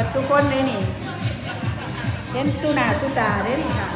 ปิดสุกคนเลยนี่เห็นสุนาสุตาเด้นี่ค่ะ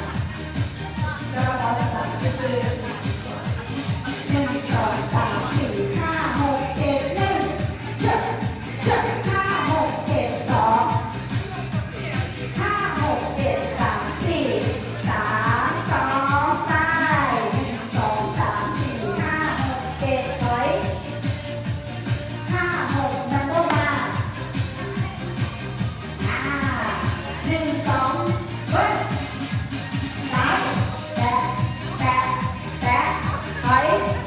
Right.